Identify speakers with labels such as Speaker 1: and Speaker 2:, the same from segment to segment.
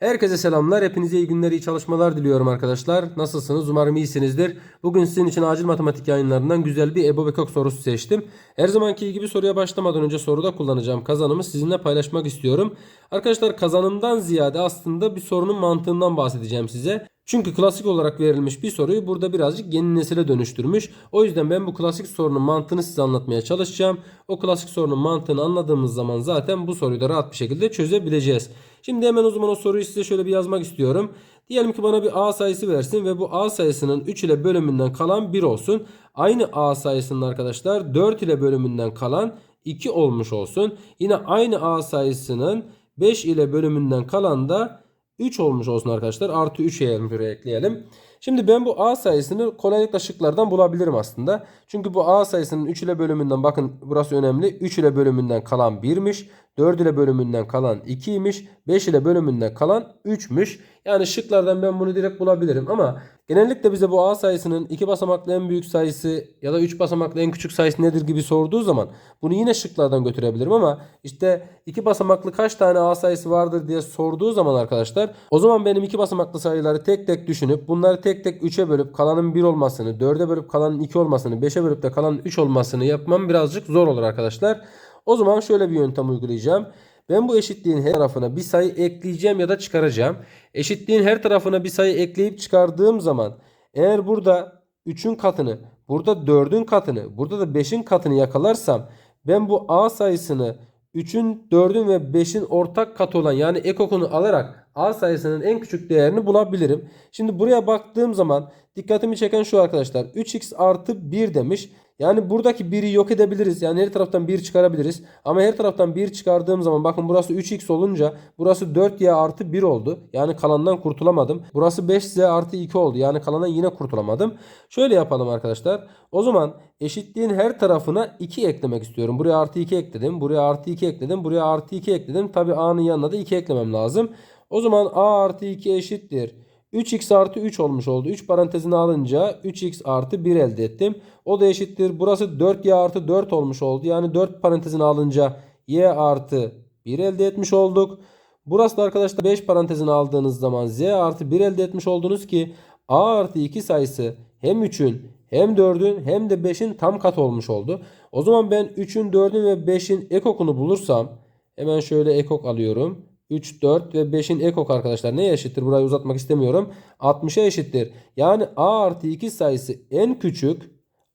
Speaker 1: Herkese selamlar. Hepinize iyi günler, iyi çalışmalar diliyorum arkadaşlar. Nasılsınız? Umarım iyisinizdir. Bugün sizin için acil matematik yayınlarından güzel bir EBO ve KÖK sorusu seçtim. Her zamanki gibi soruya başlamadan önce soruda kullanacağım kazanımı sizinle paylaşmak istiyorum. Arkadaşlar kazanımdan ziyade aslında bir sorunun mantığından bahsedeceğim size. Çünkü klasik olarak verilmiş bir soruyu burada birazcık yeni nesile dönüştürmüş. O yüzden ben bu klasik sorunun mantığını size anlatmaya çalışacağım. O klasik sorunun mantığını anladığımız zaman zaten bu soruyu da rahat bir şekilde çözebileceğiz. Şimdi hemen o zaman o soruyu size şöyle bir yazmak istiyorum. Diyelim ki bana bir A sayısı versin ve bu A sayısının 3 ile bölümünden kalan 1 olsun. Aynı A sayısının arkadaşlar 4 ile bölümünden kalan 2 olmuş olsun. Yine aynı A sayısının 5 ile bölümünden kalan da 3 olmuş olsun arkadaşlar. Artı 3 buraya ekleyelim. Şimdi ben bu A sayısını kolaylıkla şıklardan bulabilirim aslında. Çünkü bu A sayısının 3 ile bölümünden bakın burası önemli. 3 ile bölümünden kalan 1'miş. 4 ile bölümünden kalan 2'ymiş. 5 ile bölümünden kalan 3'müş. Yani şıklardan ben bunu direkt bulabilirim ama genellikle bize bu A sayısının 2 basamaklı en büyük sayısı ya da 3 basamaklı en küçük sayısı nedir gibi sorduğu zaman bunu yine şıklardan götürebilirim ama işte 2 basamaklı kaç tane A sayısı vardır diye sorduğu zaman arkadaşlar o zaman benim 2 basamaklı sayıları tek tek düşünüp bunları tek tek 3'e bölüp kalanın 1 olmasını, 4'e bölüp kalanın 2 olmasını, 5'e bölüp de kalanın 3 olmasını yapmam birazcık zor olur arkadaşlar. O zaman şöyle bir yöntem uygulayacağım. Ben bu eşitliğin her tarafına bir sayı ekleyeceğim ya da çıkaracağım. Eşitliğin her tarafına bir sayı ekleyip çıkardığım zaman eğer burada 3'ün katını, burada 4'ün katını, burada da 5'in katını yakalarsam ben bu A sayısını 3'ün, 4'ün ve 5'in ortak katı olan yani ekokunu alarak A sayısının en küçük değerini bulabilirim. Şimdi buraya baktığım zaman dikkatimi çeken şu arkadaşlar. 3x artı 1 demiş. Yani buradaki 1'i yok edebiliriz. Yani her taraftan 1 çıkarabiliriz. Ama her taraftan 1 çıkardığım zaman bakın burası 3x olunca burası 4y artı 1 oldu. Yani kalandan kurtulamadım. Burası 5z artı 2 oldu. Yani kalandan yine kurtulamadım. Şöyle yapalım arkadaşlar. O zaman eşitliğin her tarafına 2 eklemek istiyorum. Buraya artı 2 ekledim. Buraya artı 2 ekledim. Buraya artı 2 ekledim. Tabi a'nın yanına da 2 eklemem lazım. O zaman a artı 2 eşittir. 3x artı 3 olmuş oldu. 3 parantezine alınca 3x artı 1 elde ettim. O da eşittir. Burası 4y artı 4 olmuş oldu. Yani 4 parantezine alınca y artı 1 elde etmiş olduk. Burası da arkadaşlar 5 parantezine aldığınız zaman z artı 1 elde etmiş oldunuz ki a artı 2 sayısı hem 3'ün hem 4'ün hem de 5'in tam katı olmuş oldu. O zaman ben 3'ün 4'ün ve 5'in ekokunu bulursam hemen şöyle ekok alıyorum. 3, 4 ve 5'in ekok arkadaşlar neye eşittir? Burayı uzatmak istemiyorum. 60'a eşittir. Yani a artı 2 sayısı en küçük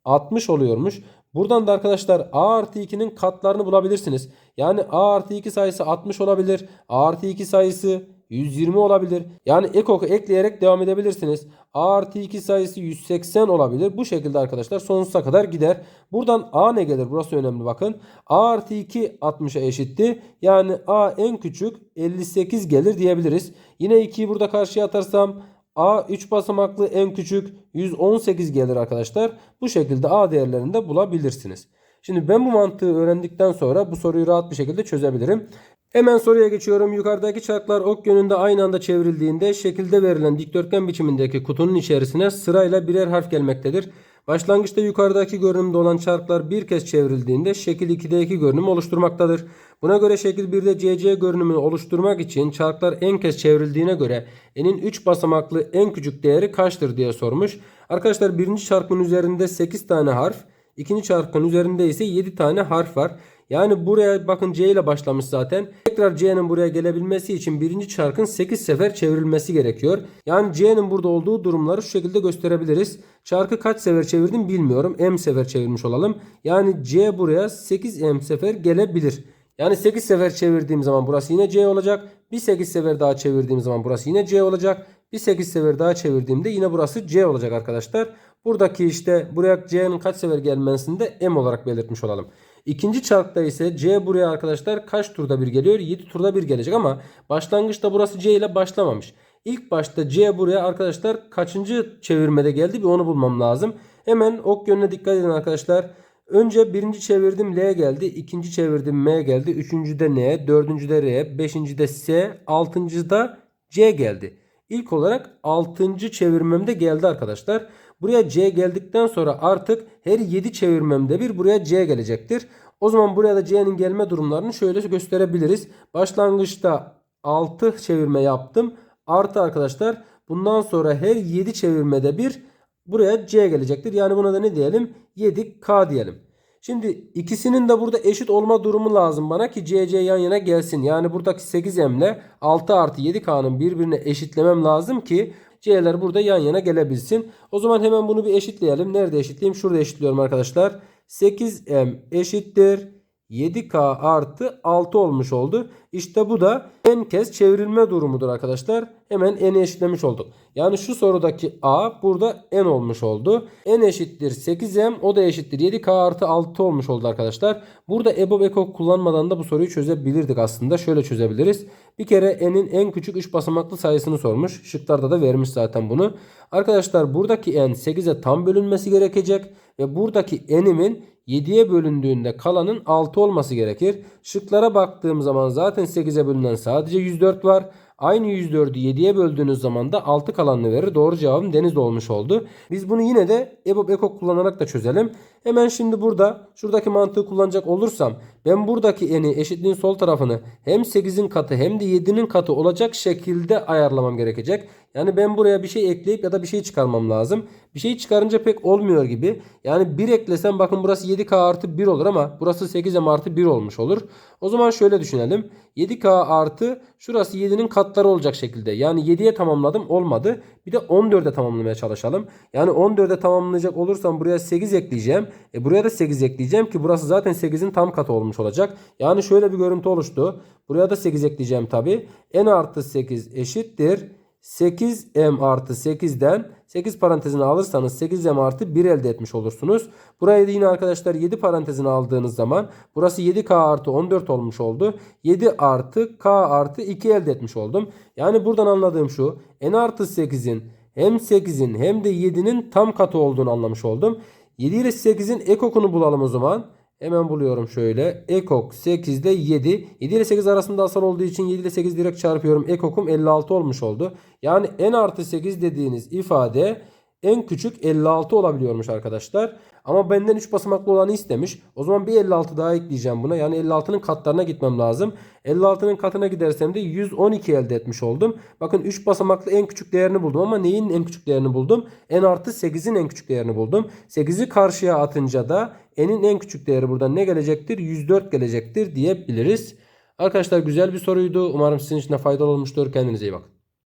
Speaker 1: 60 oluyormuş. Buradan da arkadaşlar a artı 2'nin katlarını bulabilirsiniz. Yani a artı 2 sayısı 60 olabilir. a artı 2 sayısı 120 olabilir. Yani ekoku ekleyerek devam edebilirsiniz. A artı 2 sayısı 180 olabilir. Bu şekilde arkadaşlar sonsuza kadar gider. Buradan A ne gelir? Burası önemli bakın. A artı 2 60'a eşitti. Yani A en küçük 58 gelir diyebiliriz. Yine 2'yi burada karşıya atarsam A 3 basamaklı en küçük 118 gelir arkadaşlar. Bu şekilde A değerlerini de bulabilirsiniz. Şimdi ben bu mantığı öğrendikten sonra bu soruyu rahat bir şekilde çözebilirim. Hemen soruya geçiyorum. Yukarıdaki çarklar ok yönünde aynı anda çevrildiğinde şekilde verilen dikdörtgen biçimindeki kutunun içerisine sırayla birer harf gelmektedir. Başlangıçta yukarıdaki görünümde olan çarklar bir kez çevrildiğinde şekil 2'deki görünümü oluşturmaktadır. Buna göre şekil 1'de CC görünümünü oluşturmak için çarklar en kez çevrildiğine göre n'in 3 basamaklı en küçük değeri kaçtır diye sormuş. Arkadaşlar birinci çarkın üzerinde 8 tane harf, ikinci çarkın üzerinde ise 7 tane harf var. Yani buraya bakın C ile başlamış zaten. Tekrar C'nin buraya gelebilmesi için birinci çarkın 8 sefer çevrilmesi gerekiyor. Yani C'nin burada olduğu durumları şu şekilde gösterebiliriz. Çarkı kaç sefer çevirdim bilmiyorum. M sefer çevirmiş olalım. Yani C buraya 8 M sefer gelebilir. Yani 8 sefer çevirdiğim zaman burası yine C olacak. Bir 8 sefer daha çevirdiğim zaman burası yine C olacak. Bir 8 sefer daha çevirdiğimde yine burası C olacak arkadaşlar. Buradaki işte buraya C'nin kaç sefer gelmesini de M olarak belirtmiş olalım. İkinci çarkta ise C buraya arkadaşlar kaç turda bir geliyor? 7 turda bir gelecek ama başlangıçta burası C ile başlamamış. İlk başta C buraya arkadaşlar kaçıncı çevirmede geldi bir onu bulmam lazım. Hemen ok yönüne dikkat edin arkadaşlar. Önce birinci çevirdim L geldi. ikinci çevirdim M geldi. Üçüncüde N. Dördüncüde R. Beşincide S. Altıncıda C geldi. İlk olarak altıncı çevirmemde geldi arkadaşlar. Buraya C geldikten sonra artık her 7 çevirmemde bir buraya C gelecektir. O zaman buraya da C'nin gelme durumlarını şöyle gösterebiliriz. Başlangıçta 6 çevirme yaptım. Artı arkadaşlar bundan sonra her 7 çevirmede bir buraya C gelecektir. Yani buna da ne diyelim? 7K diyelim. Şimdi ikisinin de burada eşit olma durumu lazım bana ki CC yan yana gelsin. Yani buradaki 8M ile 6 artı 7K'nın birbirine eşitlemem lazım ki C'ler burada yan yana gelebilsin. O zaman hemen bunu bir eşitleyelim. Nerede eşitleyeyim? Şurada eşitliyorum arkadaşlar. 8M eşittir. 7K artı 6 olmuş oldu. İşte bu da n kez çevrilme durumudur arkadaşlar. Hemen n'i eşitlemiş olduk. Yani şu sorudaki A burada n olmuş oldu. n eşittir 8m o da eşittir 7k artı 6 olmuş oldu arkadaşlar. Burada EBOB ekok kullanmadan da bu soruyu çözebilirdik aslında. Şöyle çözebiliriz. Bir kere n'in en küçük 3 basamaklı sayısını sormuş. Şıklarda da vermiş zaten bunu. Arkadaşlar buradaki n 8'e tam bölünmesi gerekecek. Ve buradaki n''imin 7'ye bölündüğünde kalanın 6 olması gerekir. Şıklara baktığım zaman zaten 8'e bölünen sadece 104 var. Aynı 104'ü 7'ye böldüğünüz zaman da 6 kalanını verir. Doğru cevabım deniz olmuş oldu. Biz bunu yine de EBOB ekok kullanarak da çözelim. Hemen şimdi burada şuradaki mantığı kullanacak olursam ben buradaki eni eşitliğin sol tarafını hem 8'in katı hem de 7'nin katı olacak şekilde ayarlamam gerekecek. Yani ben buraya bir şey ekleyip ya da bir şey çıkarmam lazım. Bir şey çıkarınca pek olmuyor gibi. Yani 1 eklesem bakın burası 7k artı 1 olur ama burası 8m artı 1 olmuş olur. O zaman şöyle düşünelim. 7k artı şurası 7'nin katları olacak şekilde. Yani 7'ye tamamladım olmadı. Bir de 14'e tamamlamaya çalışalım. Yani 14'e tamamlayacak olursam buraya 8 ekleyeceğim. E buraya da 8 ekleyeceğim ki burası zaten 8'in tam katı olmuş olacak. Yani şöyle bir görüntü oluştu. Buraya da 8 ekleyeceğim tabi. n artı 8 eşittir. 8m artı 8'den 8 parantezini alırsanız 8m artı 1 elde etmiş olursunuz. Burayı da yine arkadaşlar 7 parantezini aldığınız zaman burası 7k artı 14 olmuş oldu. 7 artı k artı 2 elde etmiş oldum. Yani buradan anladığım şu n artı 8'in hem 8'in hem de 7'nin tam katı olduğunu anlamış oldum. 7 ile 8'in ekokunu bulalım o zaman. Hemen buluyorum şöyle. Ekok 8 ile 7. 7 ile 8 arasında asal olduğu için 7 ile 8 direkt çarpıyorum. Ekokum 56 olmuş oldu. Yani n artı 8 dediğiniz ifade en küçük 56 olabiliyormuş arkadaşlar. Ama benden 3 basamaklı olanı istemiş. O zaman bir 56 daha ekleyeceğim buna. Yani 56'nın katlarına gitmem lazım. 56'nın katına gidersem de 112 elde etmiş oldum. Bakın 3 basamaklı en küçük değerini buldum ama neyin en küçük değerini buldum? n artı 8'in en küçük değerini buldum. 8'i karşıya atınca da n'in en küçük değeri buradan ne gelecektir? 104 gelecektir diyebiliriz. Arkadaşlar güzel bir soruydu. Umarım sizin için de faydalı olmuştur. Kendinize iyi bakın.